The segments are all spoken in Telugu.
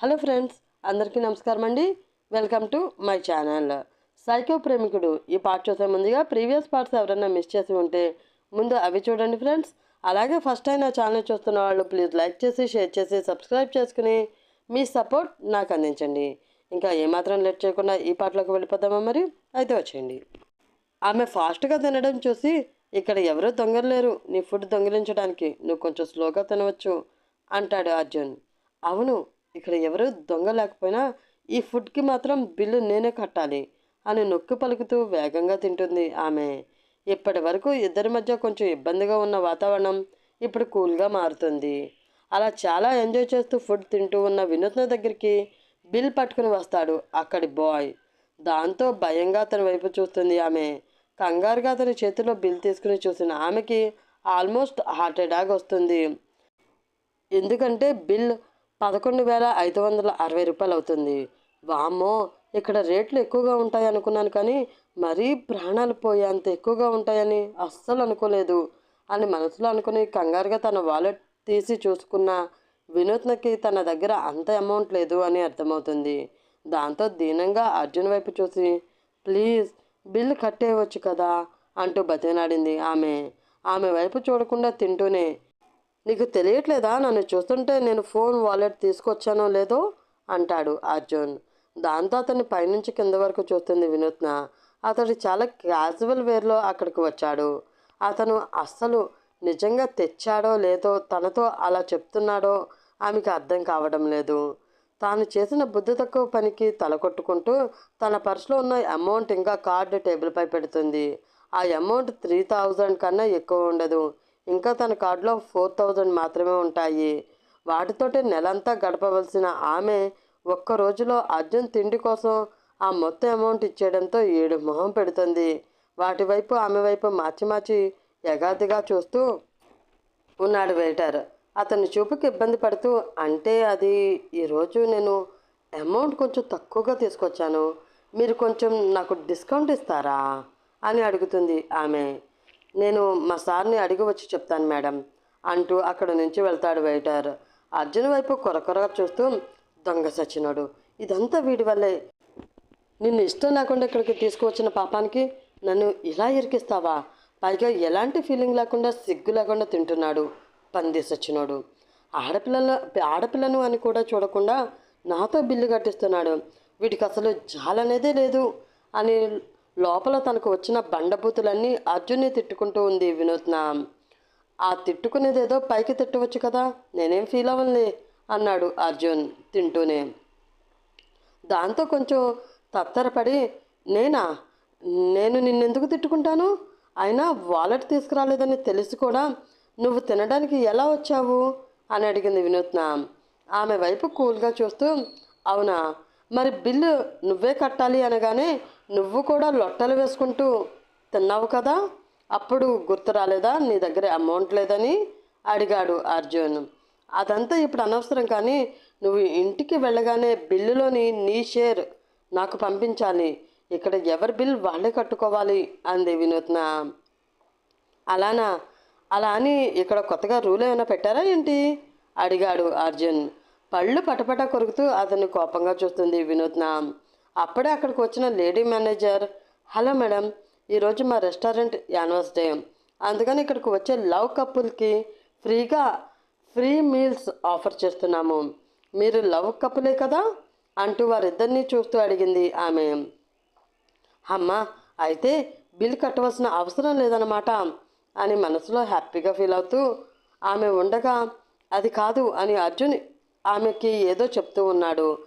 హలో ఫ్రెండ్స్ అందరికీ నమస్కారం అండి. Welcome to my channel. Psycho ప్రేమికుడు ఈ పార్ట్ చూసే ముందుగా ప్రీవియస్ పార్ట్స్ ఎవరైనా మిస్ చేసి ఉంటే ముందు అవి చూడండి ఫ్రెండ్స్. అలాగే ఫస్ట్ టైం నా ఛానల్ చూస్తున్న వాళ్ళు ప్లీజ్ లైక్ చేసి షేర్ చేసి సబ్స్క్రైబ్ చేసుకుని మీ సపోర్ట్ నాకు అందించండి. ఇంకా ఏమాత్రం లేట్ చేయకుండా ఈ పాటలోకి వెళ్ళిపోతామా మరి? అయితే వచ్చేయండి. ఆమె ఫాస్ట్గా తినడం చూసి ఇక్కడ ఎవరూ దొంగలేరు నీ ఫుడ్ దొంగిలించడానికి నువ్వు కొంచెం స్లోగా తినవచ్చు అంటాడు అర్జున్. అవును ఇక్కడ ఎవరు దొంగ లేకపోయినా ఈ ఫుడ్కి మాత్రం బిల్లు నేనే కట్టాలి అని నొక్కి పలుకుతూ వేగంగా తింటుంది ఆమె. ఇప్పటి వరకు ఇద్దరి మధ్య కొంచెం ఇబ్బందిగా ఉన్న వాతావరణం ఇప్పుడు కూల్గా మారుతుంది. అలా చాలా ఎంజాయ్ చేస్తూ ఫుడ్ తింటూ ఉన్న వినూత్న దగ్గరికి బిల్ పట్టుకుని వస్తాడు అక్కడి బాయ్. దాంతో భయంగా అతని వైపు చూస్తుంది ఆమె. కంగారుగా అతని చేతిలో బిల్ తీసుకుని చూసిన ఆమెకి ఆల్మోస్ట్ హార్ట్ అటాక్ వస్తుంది. ఎందుకంటే బిల్ పదకొండు వేల ఐదు వందల అరవై రూపాయలు అవుతుంది వామ్మో ఇక్కడ రేట్లు ఎక్కువగా ఉంటాయి అనుకున్నాను కానీ మరీ ప్రాణాలు పోయే అంత ఎక్కువగా ఉంటాయని అస్సలు అనుకోలేదు. అని మనసులో అనుకుని కంగారుగా తన వాలెట్ తీసి చూసుకున్న వినూత్నకి తన దగ్గర అంత అమౌంట్ లేదు అని అర్థమవుతుంది. దాంతో దీనంగా అర్జున్ వైపు చూసి ప్లీజ్ బిల్లు కట్టేయవచ్చు కదా అంటూ బతినాడింది ఆమె. ఆమె వైపు చూడకుండా తింటూనే నీకు తెలియట్లేదా? నన్ను చూస్తుంటే నేను ఫోన్ వాలెట్ తీసుకొచ్చానో లేదో? అంటాడు అర్జున్. దాంతో అతన్ని పైనుంచి కింద వరకు చూస్తుంది వినూత్న. అతడు చాలా క్యాజువల్ వేర్లో అక్కడికి వచ్చాడు. అతను అస్సలు నిజంగా తెచ్చాడో లేదో తనతో అలా చెప్తున్నాడో ఆమెకు అర్థం కావడం లేదు. తాను చేసిన బుద్ధి తక్కువ పనికి తల కొట్టుకుంటూ తన పర్సులో ఉన్న అమౌంట్ ఇంకా కార్డు టేబుల్పై పెడుతుంది. ఆ అమౌంట్ త్రీ థౌజండ్ కన్నా ఎక్కువ ఉండదు. ఇంకా తన కార్డులో ఫోర్ థౌజండ్ మాత్రమే ఉంటాయి. వాటితోటి నెలంతా గడపవలసిన ఆమె ఒక్క రోజులో అర్జున్ తిండి కోసం ఆ మొత్తం అమౌంట్ ఇచ్చేయడంతో ఏడు మొహం పెడుతుంది. వాటి వైపు ఆమె వైపు మార్చి మార్చి యగాదిగా చూస్తూ ఉన్నాడు వెయిటర్. అతని చూపుకి ఇబ్బంది పడుతూ అంటే అది ఈరోజు నేను అమౌంట్ కొంచెం తక్కువగా తీసుకొచ్చాను. మీరు కొంచెం నాకు డిస్కౌంట్ ఇస్తారా? అని అడుగుతుంది ఆమె. నేను మా సార్ని అడిగి వచ్చి చెప్తాను మేడం అంటూ అక్కడ నుంచి వెళ్తాడు వెయిటర్. అర్జున్ వైపు కొరకొరగా చూస్తూ దొంగ సచ్చినోడు ఇదంతా వీడి వల్లే. నిన్ను ఇష్టం లేకుండా ఇక్కడికి తీసుకువచ్చిన పాపానికి నన్ను ఇలా ఇరికిస్తావా? పైగా ఎలాంటి ఫీలింగ్ లేకుండా సిగ్గు లేకుండా తింటున్నాడు పంది సచ్చినోడు. ఆడపిల్లల ఆడపిల్లను అని కూడా చూడకుండా నాతో బిల్లు కట్టిస్తున్నాడు. వీటికి అసలు జాలనేదే లేదు అని లోపల తనకు వచ్చిన బండబూతులన్నీ అర్జున్ని తిట్టుకుంటూ ఉంది వినూత్న. ఆ తిట్టుకునేదేదో పైకి తిట్టవచ్చు కదా నేనేం ఫీల్ అవ్వలే అన్నాడు అర్జున్ తింటూనే. దాంతో కొంచెం తత్తరపడి నేనా? నేను నిన్నెందుకు తిట్టుకుంటాను? అయినా వాలెట్ తీసుకురాలేదని తెలిసి కూడా నువ్వు తినడానికి ఎలా వచ్చావు? అని అడిగింది వినూత్న. ఆమె వైపు కూల్గా చూస్తూ అవునా? మరి బిల్లు నువ్వే కట్టాలి అనగానే నువ్వు కూడా లొట్టలు వేసుకుంటూ తిన్నావు కదా? అప్పుడు గుర్తు రాలేదా? నీ దగ్గర అమౌంట్ లేదని అడిగాడు అర్జున్. అదంతా ఇప్పుడు అనవసరం కానీ నువ్వు ఇంటికి వెళ్ళగానే బిల్లులోని నీ షేర్ నాకు పంపించాలి. ఇక్కడ ఎవరి బిల్ వాళ్ళే కట్టుకోవాలి అంది వినూత్న. అలానా? అలా అని ఇక్కడ కొత్తగా రూల్ ఏమైనా పెట్టారా ఏంటి? అడిగాడు అర్జున్. పళ్ళు పటపట కొరుకుతూ అతన్ని కోపంగా చూస్తుంది వినూత్న. అప్పుడే అక్కడికి వచ్చిన లేడీ మేనేజర్ హలో మేడం ఈరోజు మా రెస్టారెంట్ యానివర్స్ డే. అందుకని ఇక్కడికి వచ్చే లవ్ కపుల్కి ఫ్రీగా ఫ్రీ మీల్స్ ఆఫర్ చేస్తున్నాము. మీరు లవ్ కపులే కదా? అంటూ వారిద్దరినీ చూస్తూ అడిగింది ఆమె. అమ్మా అయితే బిల్ కట్టవలసిన అవసరం లేదన్నమాట అని మనసులో హ్యాపీగా ఫీల్ అవుతూ ఆమె ఉండగా అది కాదు అని అర్జున్ ఆమెకి ఏదో చెప్తూ ఉన్నాడు.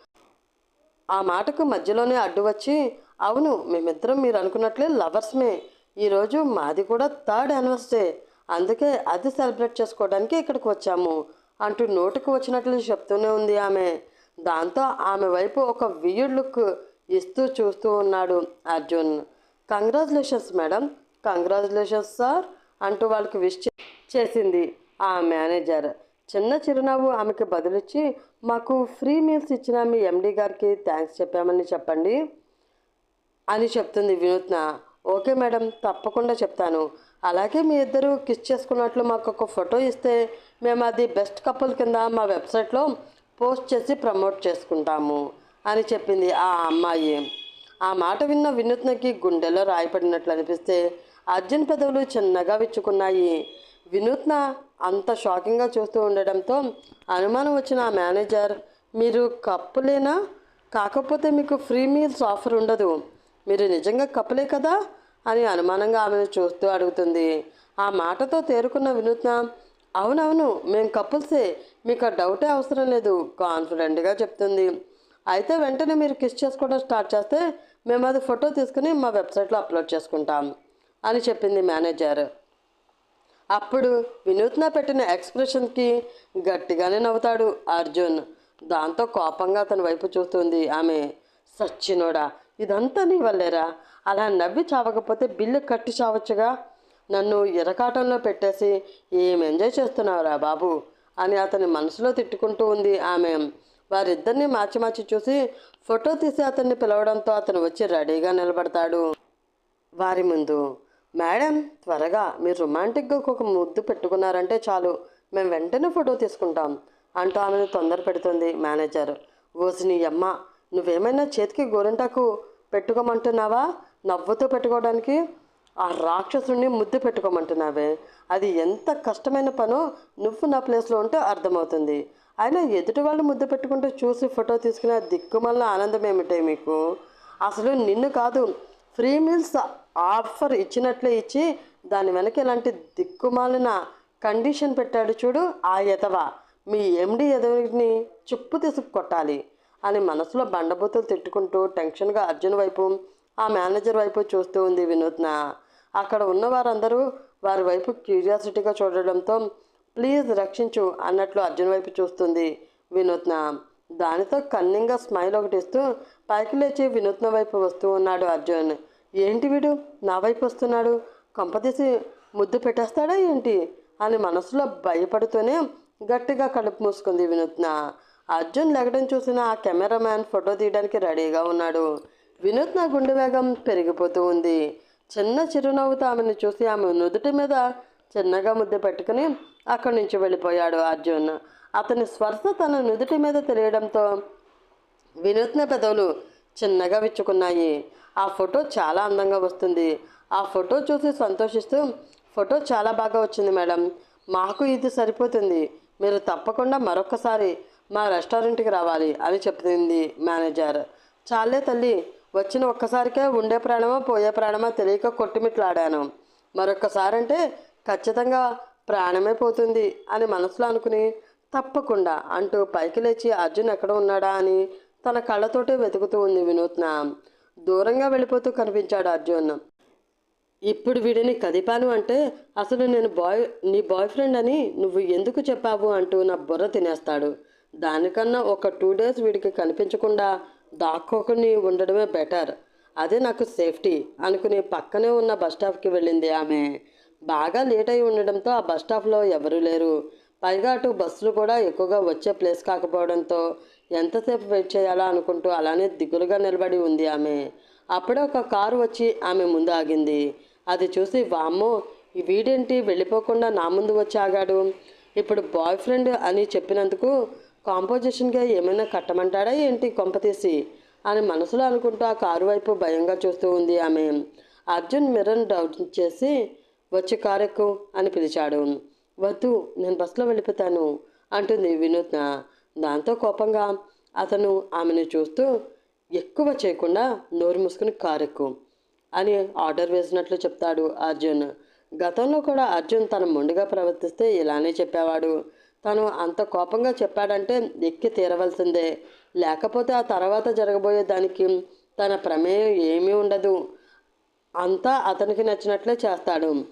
ఆ మాటకు మధ్యలోనే అడ్డు వచ్చి అవును మేమిద్దరం మీరు అనుకున్నట్లే లవర్స్మే ఈరోజు మాది కూడా థర్డ్ యానివర్సరీ అందుకే అది సెలబ్రేట్ చేసుకోవడానికి ఇక్కడికి వచ్చాము అంటూ నోటుకు వచ్చినట్లు చెప్తూనే ఉంది ఆమె. దాంతో ఆమె వైపు ఒక వియర్డ్ లుక్ ఇస్తూ చూస్తూ ఉన్నాడు Arjun. Congratulations madam congratulations sir అంటూ వాళ్ళకి విష్ చేసింది ఆ మేనేజర్ చిన్న చిరునవ్వు ఆమెకి బదులిచ్చి మాకు ఫ్రీ మీల్స్ ఇచ్చిన మీ ఎండీ గారికి థ్యాంక్స్ చెప్పామని చెప్పండి అని చెప్తుంది వినూత్న. ఓకే మేడం తప్పకుండా చెప్తాను. అలాగే మీ ఇద్దరు కిస్ చేసుకున్నట్లు మాకు ఒక ఫోటో ఇస్తే మేము అది బెస్ట్ కపుల్ కింద మా వెబ్సైట్లో పోస్ట్ చేసి ప్రమోట్ చేసుకుంటాము అని చెప్పింది ఆ అమ్మాయి. ఆ మాట విన్న వినూత్నకి గుండెలో రాయపడినట్లు అనిపిస్తే అర్జున్ పెదవులు చిన్నగా విచ్చుకున్నాయి. వినూత్న అంత షాకింగ్గా చూస్తూ ఉండడంతో అనుమానం వచ్చిన ఆ మేనేజర్ మీరు కప్పులేనా? కాకపోతే మీకు ఫ్రీ మీల్స్ ఆఫర్ ఉండదు. మీరు నిజంగా కప్పులే కదా? అని అనుమానంగా ఆమెను చూస్తూ అడుగుతుంది. ఆ మాటతో తేరుకున్న వినూత్న అవునవును మేము కపుల్సే. మీకు ఆ డౌటే అవసరం లేదు కాన్ఫిడెంట్గా చెప్తుంది. అయితే వెంటనే మీరు కిస్ చేసుకోవడం స్టార్ట్ చేస్తే మేము అది ఫోటో తీసుకుని మా వెబ్సైట్లో అప్లోడ్ చేసుకుంటాం అని చెప్పింది మేనేజర్. అప్పుడు వినూత్న పెట్టిన ఎక్స్ప్రెషన్కి గట్టిగానే నవ్వుతాడు అర్జున్. దాంతో కోపంగా అతని వైపు చూస్తుంది ఆమె. సచ్చినోడా ఇదంతా నీ వల్లేరా? అలా నవ్వి చావకపోతే బిల్లు కట్టి చావచ్చుగా? నన్ను ఇరకాటంలో పెట్టేసి ఏం ఎంజాయ్ చేస్తున్నావురా బాబు? అని అతని మనసులో తిట్టుకుంటూ ఉంది ఆమె. వారిద్దరిని మార్చి మార్చి చూసి ఫోటో తీసి అతన్ని పిలవడంతో అతను వచ్చి రెడీగా నిలబడతాడు. వారి ముందు మేడం త్వరగా. మీరు రొమాంటిక్గా ఒక ముద్దు పెట్టుకున్నారంటే చాలు. మేము వెంటనే ఫోటో తీసుకుంటాం. అంటూ ఆమెను తొందర పెడుతుంది మేనేజర్. ఓసి నీ అమ్మ నువ్వేమైనా చేతికి గోరింటాకు పెట్టుకోమంటున్నావా? నవ్వుతో పెట్టుకోవడానికి? ఆ రాక్షసుని ముద్దు పెట్టుకోమంటున్నావే. అది ఎంత కష్టమైన పనో నువ్వు నా ప్లేస్లో ఉంటే అర్థమవుతుంది. అయినా ఎదుటి వాళ్ళు ముద్దు పెట్టుకుంటూ చూసి ఫోటో తీసుకునే దిక్కుమల్ల ఆనందం ఏమిటే మీకు? అసలు నిన్ను కాదు ఫ్రీ మీల్స్. ఆఫర్ ఇచ్చినట్లే ఇచ్చి దాని వెనక ఇలాంటి దిక్కుమాలిన కండిషన్ పెట్టాడు చూడు ఆ ఎదవ మీ ఎండి ఎదవిని చుప్పు తీసుకు కొట్టాలి అని మనసులో బండబూతులు తిట్టుకుంటూ టెన్షన్గా అర్జున్ వైపు ఆ మేనేజర్ వైపు చూస్తూ ఉంది వినూత్న. అక్కడ ఉన్న వారందరూ వారి వైపు క్యూరియాసిటీగా చూడడంతో ప్లీజ్ రక్షించు అన్నట్లు అర్జున్ వైపు చూస్తుంది వినూత్న. దానితో కన్నింగా స్మైల్ ఒకటి ఇస్తూ పైకి లేచి వినూత్న వైపు వస్తూ ఉన్నాడు అర్జున్. ఏంటి వీడు? నా వైపు వస్తున్నాడు. కంపదీసి ముద్దు పెట్టేస్తాడా ఏంటి? అని మనసులో భయపడుతూనే గట్టిగా కడుపు మూసుకుంది వినూత్న. అర్జున్ లెగడం చూసిన ఆ కెమెరామ్యాన్ ఫోటో తీయడానికి రెడీగా ఉన్నాడు. వినూత్న గుండె వేగం పెరిగిపోతూ ఉంది. చిన్న చిరునవ్వుతో ఆమెను చూసి ఆమె నుదుటి మీద చిన్నగా ముద్దు పెట్టుకుని అక్కడి నుంచి వెళ్ళిపోయాడు అర్జున్. అతని స్పర్శ తన నుదుటి మీద తెలియడంతో వినూత్న పెదవులు చిన్నగా విచ్చుకున్నాయి. ఆ ఫోటో చాలా అందంగా వస్తుంది. ఆ ఫోటో చూసి సంతోషిస్తూ ఫోటో చాలా బాగా వచ్చింది మేడం. మాకు ఇది సరిపోతుంది. మీరు తప్పకుండా మరొకసారి మా రెస్టారెంట్కి రావాలి అని చెప్తుంది మేనేజర్. చాలే తల్లి వచ్చిన ఒక్కసారికే ఉండే ప్రాణమో పోయే ప్రాణమో తెలియక కొట్టుమిట్లాడాను. మరొక్కసారి అంటే ఖచ్చితంగా ప్రాణమే పోతుంది అని మనసులో అనుకుని తప్పకుండా అంటూ పైకి లేచి అర్జున్ ఎక్కడ ఉన్నాడా అని తన కళ్ళతోటే వెతుకుతూ ఉంది వినూత్న. దూరంగా వెళ్ళిపోతూ కనిపించాడు అర్జున్. ఇప్పుడు వీడిని కదిపాను అంటే అసలు నేను బాయ్ నీ బాయ్ ఫ్రెండ్ అని నువ్వు ఎందుకు చెప్పావు అంటూ నా బుర్ర తినేస్తాడు. దానికన్నా ఒక టూ డేస్ వీడికి కనిపించకుండా దాక్కోకుని ఉండడమే బెటర్. అదే నాకు సేఫ్టీ అనుకుని పక్కనే ఉన్న బస్ స్టాప్కి వెళ్ళింది ఆమె. బాగా లేట్ అయి ఉండడంతో ఆ బస్ స్టాప్లో ఎవరూ లేరు. పైగా అటు బస్సులు కూడా ఎక్కువగా వచ్చే ప్లేస్ కాకపోవడంతో ఎంతసేపు వెయిట్ చేయాలా అనుకుంటూ అలానే దిగులుగా నిలబడి ఉంది ఆమె. అప్పుడే ఒక కారు వచ్చి ఆమె ముందు ఆగింది. అది చూసి వామ్మో వీడేంటి? వెళ్ళిపోకుండా నా ముందు వచ్చి ఆగాడు. ఇప్పుడు బాయ్ ఫ్రెండ్ అని చెప్పినందుకు కాంపోజిషన్గా ఏమైనా కట్టమంటాడా ఏంటి కొంపతీసి అని మనసులో అనుకుంటూ ఆ కారు వైపు భయంగా చూస్తూ ఉంది ఆమె. అర్జున్ మిరన్ డౌట్ చేసి వచ్చి కారు ఎక్కు అని పిలిచాడు. వద్దు నేను బస్సులో వెళ్ళిపోతాను అంటుంది వినూత్న. దాంతో కోపంగా అతను ఆమెను చూస్తూ ఎక్కువ చేయకుండా నోరు మూసుకుని కారెక్కు అని ఆర్డర్ వేసినట్లు చెప్తాడు అర్జున్. గతంలో కూడా అర్జున్ తన మొండిగా ప్రవర్తిస్తే ఇలానే చెప్పేవాడు. తను అంత కోపంగా చెప్పాడంటే ఎక్కి తీరవలసిందే. లేకపోతే ఆ తర్వాత జరగబోయే దానికి తన ప్రమేయం ఏమీ ఉండదు. అంతా అతనికి నచ్చినట్లే చేస్తాడు.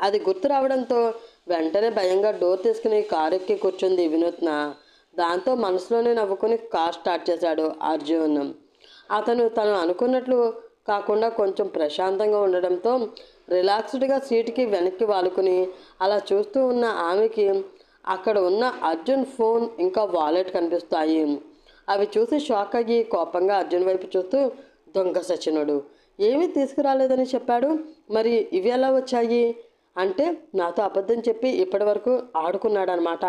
అది గుర్తు రావడంతో వెంటనే భయంగా డోర్ తీసుకుని కారెక్కి కూర్చుంది వినూత్న. దాంతో మనసులోనే నవ్వుకుని కార్ స్టార్ట్ చేశాడు అర్జున్. అతను తను అనుకున్నట్లు కాకుండా కొంచెం ప్రశాంతంగా ఉండడంతో రిలాక్స్డ్గా సీటుకి వెనక్కి వాలుకుని అలా చూస్తూ ఉన్న ఆమెకి అక్కడ ఉన్న అర్జున్ ఫోన్ ఇంకా వాలెట్ కనిపిస్తాయి. అవి చూసి షాక్ అయ్యి కోపంగా అర్జున్ వైపు చూస్తూ దొంగ సచినుడు ఏమీ తీసుకురాలేదని చెప్పాడు? మరి ఇవి ఎలా వచ్చాయి? అంటే నాతో అబద్ధం చెప్పి ఇప్పటి వరకు ఆడుకున్నాడనమాట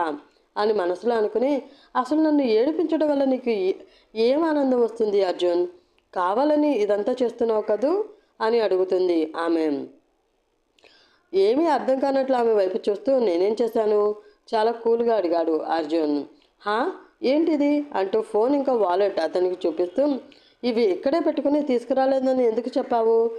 అని మనసులో అనుకుని అసలు నన్ను ఏడిపించడం వల్ల నీకు ఏ- ఏం ఆనందం వస్తుంది అర్జున్? కావాలని ఇదంతా చేస్తున్నావు కదూ? అని అడుగుతుంది ఆమె. ఏమీ అర్థం కానట్లు ఆమె వైపు చూస్తూ నేనేం చేశాను? చాలా కూల్గా అడిగాడు అర్జున్. హా? ఏంటిది? అంటూ ఫోన్ ఇంకా వాలెట్ అతనికి చూపిస్తూ ఇవి ఇక్కడే పెట్టుకుని తీసుకురాలేదని ఎందుకు చెప్పావు?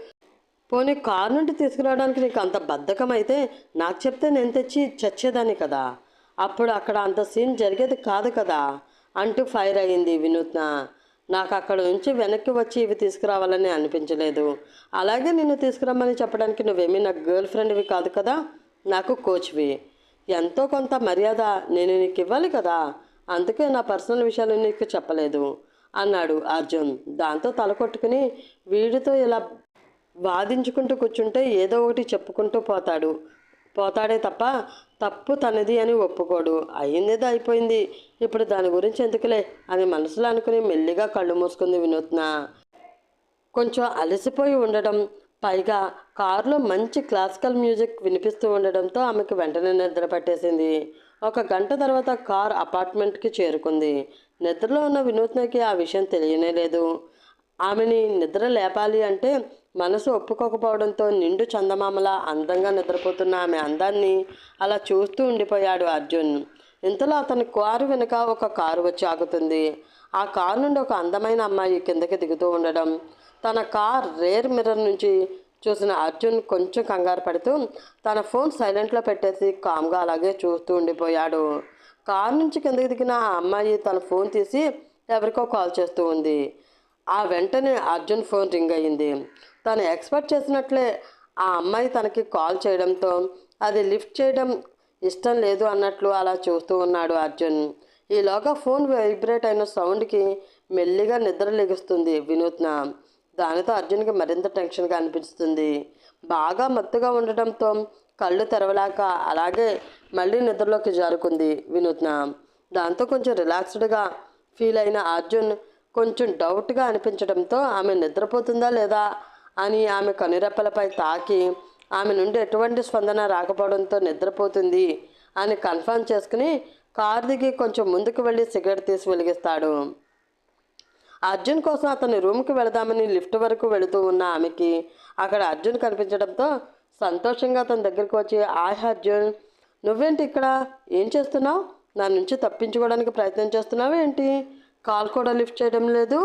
పోనీ కారు నుండి తీసుకురావడానికి నీకు అంత బద్ధకం అయితే నాకు చెప్తే నేను తెచ్చి చచ్చేదాన్ని కదా? అప్పుడు అక్కడ అంత సీన్ జరిగేది కాదు కదా అంటూ ఫైర్ అయింది వినూత్న. నాకు అక్కడ నుంచి వెనక్కి వచ్చి ఇవి తీసుకురావాలని అనిపించలేదు. అలాగే నిన్ను తీసుకురమ్మని చెప్పడానికి నువ్వేమీ నా గర్ల్ ఫ్రెండ్వి కాదు కదా నాకు కోచ్వి. ఎంతో కొంత మర్యాద నేను నీకు ఇవ్వాలి కదా అందుకే నా పర్సనల్ విషయాలు నీకు చెప్పలేదు అన్నాడు అర్జున్. దాంతో తల కొట్టుకుని వీడితో ఇలా వాదించుకుంటూ కూర్చుంటే ఏదో ఒకటి చెప్పుకుంటూ పోతాడు. పోతాడే తప్ప తప్పు తనది అని ఒప్పుకోడు. అయ్యిందేదో అయిపోయింది. ఇప్పుడు దాని గురించి ఎందుకులే? అని మనసులో అనుకుని మెల్లిగా కళ్ళు మూసుకుంది వినూత్న. కొంచెం అలసిపోయి ఉండడం పైగా కారులో మంచి క్లాసికల్ మ్యూజిక్ వినిపిస్తూ ఉండడంతో ఆమెకు వెంటనే నిద్ర పట్టేసింది. ఒక గంట తర్వాత కార్ అపార్ట్మెంట్కి చేరుకుంది. నిద్రలో ఉన్న వినూత్నకి ఆ విషయం తెలియనే లేదు. ఆమెని నిద్ర లేపాలి అంటే మనసు ఒప్పుకోకపోవడంతో నిండు చందమామలా అందంగా నిద్రపోతున్న ఆమె అందాన్ని అలా చూస్తూ ఉండిపోయాడు అర్జున్. ఇంతలో అతని కారు వెనుక ఒక కారు వచ్చి ఆగుతుంది. ఆ కారు నుండి ఒక అందమైన అమ్మాయి కిందకి దిగుతూ ఉండడం. తన కార్ రేర్ మిర్రర్ నుంచి చూసిన అర్జున్ కొంచెం కంగారు పడుతూ తన ఫోన్ సైలెంట్లో పెట్టేసి కామ్గా అలాగే చూస్తూ ఉండిపోయాడు. కారు నుంచి కిందకి దిగిన ఆ అమ్మాయి తన ఫోన్ తీసి ఎవరికో కాల్ చేస్తూ ఉంది. ఆ వెంటనే అర్జున్ ఫోన్ రింగ్ అయ్యింది. తను ఎక్స్పెక్ట్ చేసినట్లే ఆ అమ్మాయి తనకి కాల్ చేయడంతో అది లిఫ్ట్ చేయడం ఇష్టం లేదు అన్నట్లు అలా చూస్తూ ఉన్నాడు అర్జున్. ఈలోగా ఫోన్ వైబ్రేట్ అయిన సౌండ్కి మెల్లిగా నిద్ర లెగుస్తుంది వినూత్న. దానితో అర్జున్కి మరింత టెన్షన్గా అనిపిస్తుంది. బాగా మత్తుగా ఉండటంతో కళ్ళు తెరవలేక అలాగే మళ్ళీ నిద్రలోకి జారుకుంది వినూత్న. దాంతో కొంచెం రిలాక్స్డ్గా ఫీల్ అయిన అర్జున్ కొంచెం డౌట్గా అనిపించడంతో ఆమె నిద్రపోతుందా లేదా అని ఆమె కనురెప్పలపై తాకి ఆమె నుండి ఎటువంటి స్పందన రాకపోవడంతో నిద్రపోతుంది అని కన్ఫర్మ్ చేసుకుని కార్ దిగి కొంచెం ముందుకు వెళ్ళి సిగరెట్ తీసి వెలిగిస్తాడు. అర్జున్ కోసం అతని రూమ్కి వెళదామని లిఫ్ట్ వరకు వెళుతూ ఉన్న ఆమెకి అక్కడ అర్జున్ కనిపించడంతో సంతోషంగా అతని దగ్గరికి వచ్చి ఆయ్ అర్జున్ నువ్వేంటి ఇక్కడ? ఏం చేస్తున్నావు? నా నుంచి తప్పించుకోవడానికి ప్రయత్నం చేస్తున్నావు ఏంటి కాల్ కూడా లిఫ్ట్ చేయడం లేదు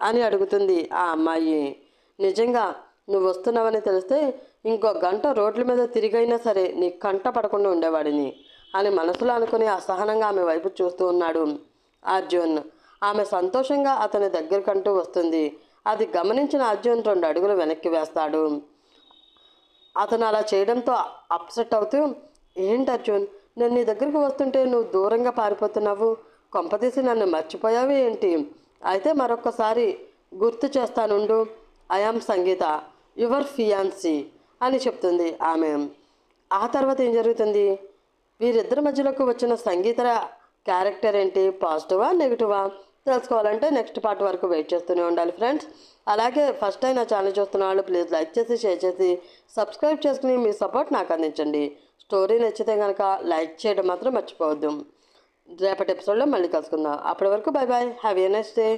అని అడుగుతుంది ఆ అమ్మాయి. నిజంగా నువ్వు వస్తున్నావని తెలిస్తే ఇంకో గంట రోడ్ల మీద తిరిగైనా సరే నీ కంట పడకుండా ఉండేవాడిని అని మనసులో అనుకుని అసహనంగా ఆమె వైపు చూస్తూ ఉన్నాడు అర్జున్. ఆమె సంతోషంగా అతని దగ్గరకంటూ వస్తుంది. అది గమనించిన అర్జున్ రెండు అడుగులు వెనక్కి వేస్తాడు. అతను అలా చేయడంతో అప్సెట్ అవుతూ ఏంటి అర్జున్? నేను నీ దగ్గరికి వస్తుంటే నువ్వు దూరంగా పారిపోతున్నావు. కొంపతీసి నన్ను మర్చిపోయావు ఏంటి? అయితే మరొక్కసారి గుర్తు చేస్తానుండు. I am Sangeetha your fiancee అని చెప్తుంది ఆమె. ఆ తర్వాత ఏం జరుగుతుంది? వీరిద్దరి మధ్యలోకి వచ్చిన సంగీత క్యారెక్టర్ ఏంటి? పాజిటివా నెగిటివా తెలుసుకోవాలంటే నెక్స్ట్ పార్ట్ వరకు వెయిట్ చేస్తూనే ఉండాలి ఫ్రెండ్స్ అలాగే ఫస్ట్ టైం నా ఛానల్ చూస్తున్న వాళ్ళు ప్లీజ్ లైక్ చేసి షేర్ చేసి సబ్స్క్రైబ్ చేసుకుని మీ సపోర్ట్ నాకు అందించండి. స్టోరీ నచ్చితే కనుక లైక్ చేయడం మాత్రం మర్చిపోవద్దు. రేపటి ఎపిసోడ్లో మళ్ళీ కలుసుకుందాం. అప్పటి వరకు bye bye have a next day